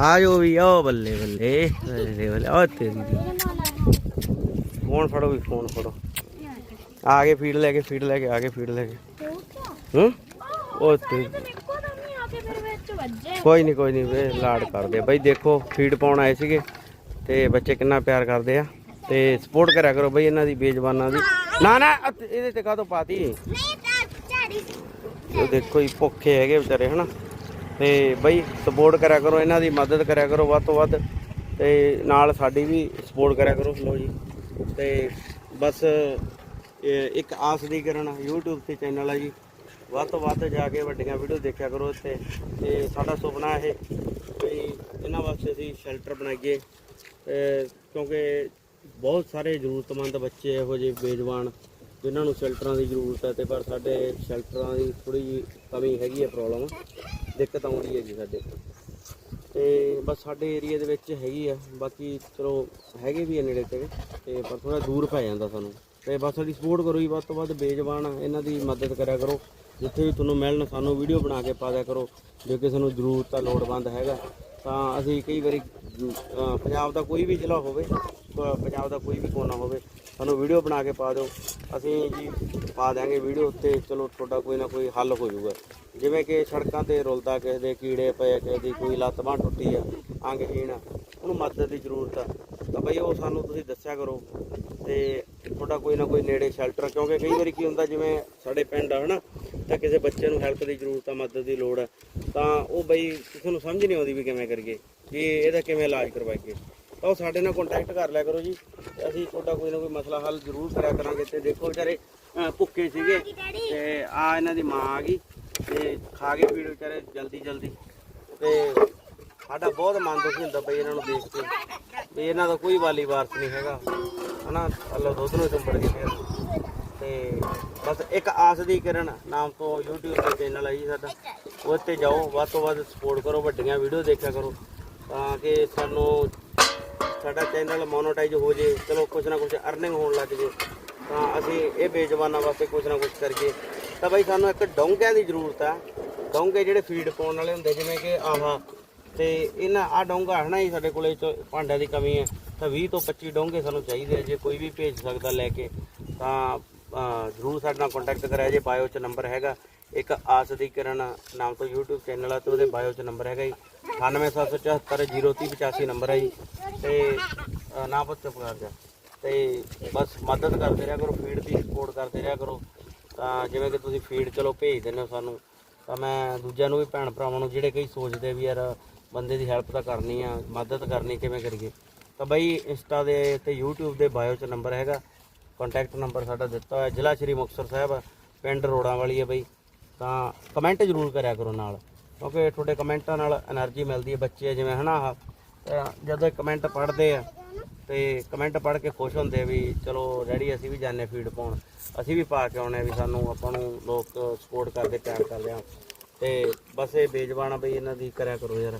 ਆ ਜੋ ਵੀ ਓ ਬੱਲੇ ਬੱਲੇ ਬੱਲੇ ਬੱਲੇ ਓ ਤੇਰੀ ਦੀ। ਫੋਨ ਫੜੋ ਵੀ ਫੋਨ ਫੜੋ। ਆ ਗਏ ਫੀਡ ਲੈ ਕੇ ਫੀਡ ਲੈ ਕੇ ਆ ਗਏ ਫੀਡ ਲੈ ਕੇ। ਹੂੰ? ਓ ਤੇ ਕੋਈ ਨਹੀਂ ਕੋਈ ਨਹੀਂ ਵੇ ਲਾਡ ਕਰਦੇ ਬਈ ਦੇਖੋ ਫੀਡ ਪਾਉਣ ਆਏ ਸੀਗੇ ਤੇ ਬੱਚੇ ਕਿੰਨਾ ਪਿਆਰ ਕਰਦੇ ਆ। ਤੇ ਸਪੋਰਟ ਕਰਿਆ ਕਰੋ ਬਈ ਇਹਨਾਂ ਦੀ ਬੇਜ਼ਬਾਨਾਂ ਦੀ। ਨਾ ਨਾ ਇਹਦੇ ਤੇ ਕਾਹਤੋਂ ਪਾਤੀ? ਉਹ ਦੇਖੋ ਜੀ ਭੁੱਖੇ ਹੈਗੇ ਵਿਚਾਰੇ ਹਨਾ? ਤੇ ਬਈ ਸਪੋਰਟ ਕਰਿਆ ਕਰੋ, ਇਹਨਾਂ ਦੀ ਮਦਦ ਕਰਿਆ ਕਰੋ ਵੱਧ ਤੋਂ ਵੱਧ ਤੇ ਨਾਲ ਸਾਡੀ ਵੀ ਸਪੋਰਟ ਕਰਿਆ ਕਰੋ ਲੋ ਜੀ। ਤੇ ਬਸ ਇੱਕ ਆਸ ਦੀ ਕਿਰਨ YouTube ਤੇ ਚੈਨਲ ਹੈ ਜੀ। ਵੱਧ ਤੋਂ ਵੱਧ ਜਾ ਕੇ ਵੱਡੀਆਂ ਵੀਡੀਓ ਦੇਖਿਆ ਕਰੋ ਇੱਥੇ। ਤੇ ਸਾਡਾ ਸੁਪਨਾ ਇਹ ਵੀ ਇਹਨਾਂ ਵਾਸਤੇ ਅਸੀਂ ਸ਼ੈਲਟਰ ਬਣਾਈਏ। ਕਿਉਂਕਿ ਬਹੁਤ ਸਾਰੇ ਜ਼ਰੂਰਤਮੰਦ ਬੱਚੇ ਇਹੋ ਜਿਹੇ ਬੇਜਵਾਨ, ਜਿਨ੍ਹਾਂ ਨੂੰ ਸ਼ੈਲਟਰਾਂ ਦੀ ਜ਼ਰੂਰਤ ਹੈ, ਤੇ ਪਰ ਸਾਡੇ ਸ਼ੈਲਟਰਾਂ ਦੀ ਥੋੜੀ ਜਿਹੀ ਕਮੀ ਹੈਗੀ ਹੈ ਪ੍ਰੋਬਲਮ ਦਿੱਕਤ ਆਉਂਦੀ ਹੈ ਜੀ ਸਾਡੇ ਤੇ ਬਸ ਸਾਡੇ ਏਰੀਆ ਦੇ ਵਿੱਚ ਹੈਗੀ ਆ, ਬਾਕੀ ਚਲੋ ਹੈਗੇ ਵੀ ਆ ਨੇੜੇ ਤੇ ਤੇ ਪਰ ਥੋੜਾ ਦੂਰ ਪੈ ਜਾਂਦਾ ਸਾਨੂੰ। ਤੇ ਬਸ ਸਾਡੀ ਸਪੋਰਟ ਕਰੋ ਜੀ, ਵੱਧ ਤੋਂ ਵੱਧ ਬੇਜਵਾਨ, ਇਹਨਾਂ ਦੀ ਮਦਦ ਕਰਿਆ ਕਰੋ। ਜਿੱਥੇ ਵੀ ਤੁਹਾਨੂੰ ਮਿਲਣ, ਸਾਨੂੰ ਵੀਡੀਓ ਬਣਾ ਕੇ ਪਾ ਦਿਆ ਕਰੋ, ਜੇ ਕਿਸੇ ਨੂੰ ਜ਼ਰੂਰਤ ਆ, ਲੋੜਵੰਦ ਹੈਗਾ। ਤਾਂ ਅਸੀਂ ਕਈ ਵਾਰੀ ਪੰਜਾਬ ਦਾ ਕੋਈ ਵੀ ਜ਼ਿਲ੍ਹਾ ਹੋਵੇ ਪੰਜਾਬ ਦਾ ਕੋਈ ਵੀ ਕੋਨਾ ਹੋਵੇ, ਸਾਨੂੰ ਵੀਡੀਓ ਬਣਾ ਕੇ ਪਾ ਦਿਓ। ਅਸੀਂ ਜੀ ਪਾ ਦਿਆਂਗੇ ਵੀਡੀਓ ਉੱਤੇ, ਚਲੋ ਤੁਹਾਡਾ ਕੋਈ ਨਾ ਕੋਈ ਹੱਲ ਹੋ ਜਾਊਗਾ। ਜਿਵੇਂ ਕਿ ਸੜਕਾਂ ਤੇ ਰੁਲਦਾ, ਕਿਸੇ ਦੇ ਕੀੜੇ ਪਏ, ਕਿਸੇ ਦੀ ਕੋਈ ਲੱਤ ਬਾਂਹ ਟੁੱਟੀ ਆ ਅੰਗਹੀਣ ਆ, ਉਹਨੂੰ ਮਦਦ ਦੀ ਜ਼ਰੂਰਤ ਆ। ਤਾਂ ਬਈ ਉਹ ਸਾਨੂੰ ਤੁਸੀਂ ਦੱਸਿਆ ਕਰੋ ਤੇ ਤੁਹਾਡਾ ਕੋਈ ਨਾ ਕੋਈ ਨੇੜੇ ਸ਼ੈਲਟਰ ਕਿਉਂਕਿ ਕਈ ਵਾਰੀ ਕੀ ਹੁੰਦਾ, ਜਿਵੇਂ ਸਾਡੇ ਪਿੰਡ ਆ ਹਨਾ, ਤਾਂ ਕਿਸੇ ਬੱਚੇ ਨੂੰ ਹੈਲਪ ਦੀ ਜ਼ਰੂਰਤ ਆ, ਮਦਦ ਦੀ ਲੋੜ ਆ। ਤਾਂ ਉਹ ਬਈ ਕਿਸੇ ਨੂੰ ਸਮਝ ਨਹੀਂ ਆਉਂਦੀ ਵੀ ਕਿਵੇਂ ਕਰੀਏ, ਵੀ ਇਹਦਾ ਕਿਵੇਂ ਇਲਾਜ ਕਰਵਾਈਏ। ਤਾਂ ਉਹ ਸਾਡੇ ਨਾਲ ਕੰਟੈਕਟ ਕਰ ਲਿਆ ਕਰੋ ਜੀ। ਤੇ ਅਸੀਂ ਤੁਹਾਡਾ ਕੋਈ ਨਾ ਕੋਈ ਮਸਲਾ ਹੱਲ ਜ਼ਰੂਰ ਕਰਿਆ ਕਰਾਂਗੇ। ਤੇ ਦੇਖੋ ਵਿਚਾਰੇ ਅਹ, ਭੁੱਖੇ ਸੀਗੇ ਤੇ ਆ ਇਹਨਾਂ ਦੀ ਮਾਂ ਆ ਗਈ ਤੇ ਖਾ ਕੇ ਪੀੜ ਵਿਚਾਰੇ ਜਲਦੀ ਜਲਦੀ। ਤੇ ਸਾਡਾ ਬਹੁਤ ਮਨ ਦੁਖੀ ਹੁੰਦਾ ਬਈ ਇਹਨਾਂ ਨੂੰ ਦੇਖ ਕੇ। ਵੀ ਇਹਨਾਂ ਦਾ ਕੋਈ ਵਾਲੀ ਵਾਰਸ ਨਹੀਂ ਹੈਗਾ। ਹਨਾ ਅੱਲਾ ਦੁੱਧ ਨੂੰ ਚੰਬੜ ਕੇ ਫਿਰ ਤੇ ਬਸ ਇੱਕ ਆਸ ਦੀ ਕਿਰਨ ਨਾਮ ਤੋਂ YouTube ਤੇ ਚੈਨਲ ਹੈ ਜੀ ਸਾਡਾ। ਉਹ ਤੇ ਜਾਓ ਵੱਧ ਤੋਂ ਵੱਧ ਸਪੋਰਟ ਕਰੋ ਵੱਡੀਆਂ ਵੀਡੀਓ ਦੇਖਿਆ ਕਰੋ। ਤਾਂ ਕਿ ਸਾਨੂੰ ਸਾਡਾ ਚੈਨਲ ਮੋਨੋਟਾਈਜ਼ ਹੋ ਜੇ, ਚਲੋ ਕੁਛ ਨਾ ਕੁਛ ਅਰਨਿੰਗ ਹੋਣ ਲੱਗ ਜੇ, ਤਾਂ ਅਸੀਂ ਇਹ ਬੇਜਵਾਨਾਂ ਵਾਸਤੇ ਕੁਛ ਨਾ ਕੁਛ ਕਰੀਏ। ਤਾਂ ਬਾਈ ਸਾਨੂੰ ਇੱਕ ਡੋਂਗਿਆਂ ਦੀ ਜ਼ਰੂਰਤ ਆ। ਡੋਂਗੇ ਜਿਹੜੇ ਫੀਡ ਪਾਉਣ ਵਾਲੇ ਹੁੰਦੇ, ਜਿਵੇਂ ਕਿ ਆਹਾ, ਤੇ ਇਹਨਾਂ ਆ ਡੋਂਗਾ ਹੈ ਨਾ ਜੀ ਸਾਡੇ ਕੋਲੇ ਭਾਂਡਿਆਂ ਦੀ ਕਮੀ ਹੈ, ਤਾਂ 20 ਤੋਂ 25 ਡੋਂਗੇ ਸਾਨੂੰ ਚਾਹੀਦੇ ਆ, ਜੇ ਕੋਈ ਵੀ ਭੇਜ ਸਕਦਾ ਲੈ ਕੇ, ਤਾਂ ਜ਼ਰੂਰ ਸਾਡੇ ਨਾਲ ਕੰਟੈਕਟ ਕਰਿਆ ਜੇ ਬਾਇਓ 'ਚ ਨੰਬਰ ਹੈਗਾ। ਇੱਕ ਆਸ ਦੀ ਕਿਰਨ ਨਾਮ ਤੋਂ YouTube ਚੈਨਲ ਆ, ਤੇ ਉਹਦੇ ਬਾਇਓ 'ਚ ਨੰਬਰ ਹੈਗਾ ਜੀ। 9877403085 ਨੰਬਰ ਹੈ ਜੀ। ਤੇ ਨਾ ਪੁੱਤ, ਚੁੱਪ ਕਰ ਜਾ। ਤੇ ਬਸ ਮਦਦ ਕਰਦੇ ਰਿਹਾ ਕਰੋ, ਫੀਡ ਦੀ ਸਪੋਰਟ ਕਰਦੇ ਰਿਹਾ ਕਰੋ। ਤਾਂ ਜਿਵੇਂ ਕਿ ਤੁਸੀਂ ਫੀਡ ਚਲੋ ਭੇਜ ਦਿੰਦੇ ਹੋ ਸਾਨੂੰ, ਤਾਂ ਮੈਂ ਦੂਜਿਆਂ ਨੂੰ ਵੀ ਭੈਣ ਭਰਾਵਾਂ ਨੂੰ ਜਿਹੜੇ ਕਈ ਸੋਚਦੇ ਵੀ ਯਾਰ ਬੰਦੇ ਦੀ ਹੈਲਪ ਤਾਂ ਕਰਨੀ ਆ, ਮਦਦ ਕਰਨੀ ਕਿਵੇਂ ਕਰੀਏ। ਤਾਂ ਬਈ ਇੰਸਟਾ ਦੇ ਤੇ YouTube ਦੇ ਬਾਇਓ 'ਚ ਨੰਬਰ ਹੈਗਾ। ਕੰਟੈਕਟ ਨੰਬਰ ਸਾਡਾ ਦਿੱਤਾ ਹੋਇਆ, ਜ਼ਿਲ੍ਹਾ ਸ਼੍ਰੀ ਮੁਕਤਸਰ ਸਾਹਿਬ, ਪਿੰਡ ਰੋੜਾਂ ਵਾਲੀ ਹੈ ਬਈ। ਤਾਂ ਕਮੈਂਟ ਜ਼ਰੂਰ ਕਰਿਆ ਕਰੋ ਨਾਲ, ਕਿਉਂਕਿ ਤੁਹਾਡੇ ਕਮੈਂਟਾਂ ਨਾਲ એનર્ਜੀ ਮਿਲਦੀ ਹੈ ਬੱਚੇ, ਜਿਵੇਂ ਹਨਾ ਆਹ ਤਾਂ ਜਦੋਂ ਕਮੈਂਟ ਪੜ੍ਹਦੇ ਆ, ਤੇ ਕਮੈਂਟ ਪੜ੍ਹ ਕੇ ਖੁਸ਼ ਹੁੰਦੇ ਆ ਵੀ ਚਲੋ ਡੈਡੀ, ਅਸੀਂ ਵੀ ਜਾਣੇ ਫੀਡ ਪਾਉਣ। ਅਸੀਂ ਵੀ ਪਾ ਕੇ ਆਉਣੇ ਆ ਵੀ ਸਾਨੂੰ ਆਪਾਂ ਨੂੰ ਲੋਕ ਸਪੋਰਟ ਕਰਦੇ, ਪਿਆਰ ਕਰਦੇ ਆ। ਤੇ ਬਸ ਇਹ ਬੇਜ਼ਬਾਨ ਆ ਬਈ ਇਹਨਾਂ ਦੀ ਕਰਿਆ ਕਰੋ ਯਾਰ।